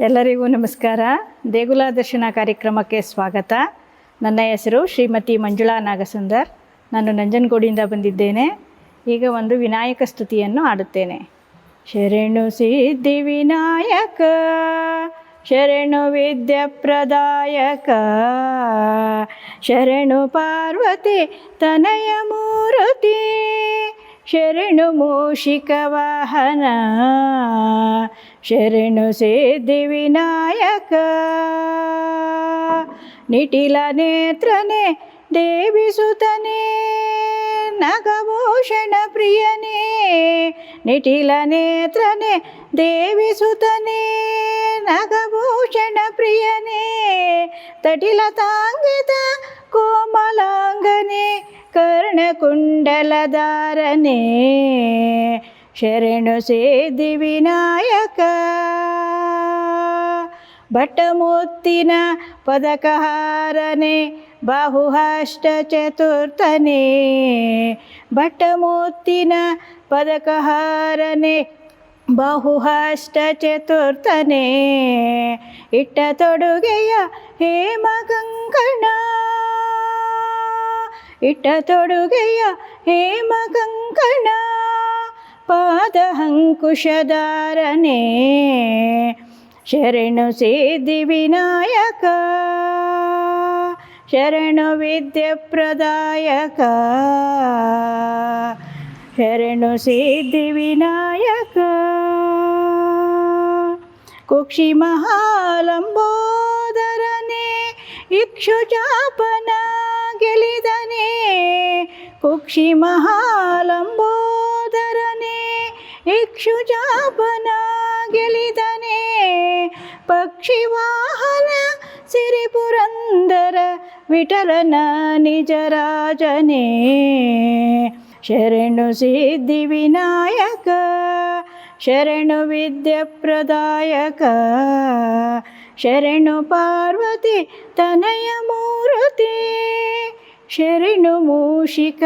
ಎಲ್ಲರಿಗೂ ನಮಸ್ಕಾರ. ದೇಗುಲ ದರ್ಶನ ಕಾರ್ಯಕ್ರಮಕ್ಕೆ ಸ್ವಾಗತ. ನನ್ನ ಹೆಸರು ಶ್ರೀಮತಿ ಮಂಜುಳಾ ನಾಗಸುಂದರ್. ನಾನು ನಂಜನಗೂಡಿಯಿಂದ ಬಂದಿದ್ದೇನೆ. ಈಗ ಒಂದು ವಿನಾಯಕ ಸ್ತುತಿಯನ್ನು ಹಾಡುತ್ತೇನೆ. ಶರಣು ಸಿದ್ಧಿ ವಿನಾಯಕ, ಶರಣು ವಿದ್ಯಪ್ರದಾಯಕ ಶರಣು ಪಾರ್ವತಿ ತನಯ ಮೂರುತಿ, ಶರಣು ಮೂಷಿಕ ವಾಹನ. శరణు సిద్ధి వినాయక నిటిల నేత్రనే దేవి సుతనే నగభూషణ ప్రియనే. నిటిల నేత్రనే దేవి సుతనే నగభూషణ ప్రియనే. తటిల తాంగిత కోమలాంగనే कर्णकुण्डलदारने ಶರಣು ಸೇದಿ ವಿನಾಯಕ ಭಟ್ಟಮೂರ್ತಿನ ಪದಕಹಾರನೆ ಬಾಹುಹಷ್ಟ ಚತುರ್ಥನೆ ಭಟ್ಟಮೂರ್ತಿನ ಪದಕಹಾರನೆ ಬಾಹುಹಷ್ಟ ಚತುರ್ಥನೆ ಇಟ್ಟ ತೊಡುಗೆಯ ಹೇಮ ಕಂಕಣ ಇಟ್ಟ ತೊಡುಗೆಯ ಹೇಮ ಕಂಕಣ ಪಾದಹಂಕುಶಧಾರನೆ ಶರಣು ಸಿದ್ಧಿ ವಿನಾಯಕ. ಶರಣು ವಿದ್ಯಪ್ರದಾಯಕ ಶರಣು ಸಿದ್ಧಿ ವಿನಾಯಕ. ಕುಕ್ಷಿ ಮಹಾಲಂಬೋದರನೆ ಇಕ್ಷುಚಾಪನ ಗೆಲಿದನೆ. ಕುಕ್ಷಿ ಮಹಾಲಂಬೋದರನೆ ಇಕ್ಷುಚಾಪನ ಗೆಲಿದನೆ ಪಕ್ಷಿ ವಾಹನ ಸಿರಿಪುರಂದರ ವಿಠಲನ ನಿಜರಾಜನೇ ಶರಣು ಸಿದ್ಧಿ ವಿನಾಯಕ ಶರಣು ವಿದ್ಯಪ್ರದಾಯಕ ಶರಣು ಪಾರ್ವತಿ ತನಯ ಮೂರ್ತಿ ಶರಣು ಮೂಷಿಕ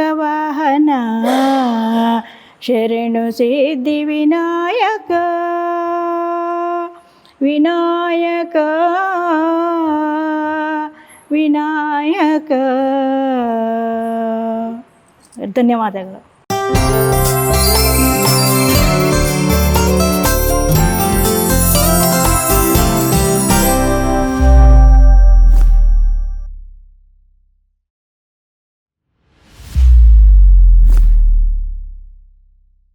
శరణు సిద్ధి వినాయక వినాయక వినాయక. ధన్యవాదాలు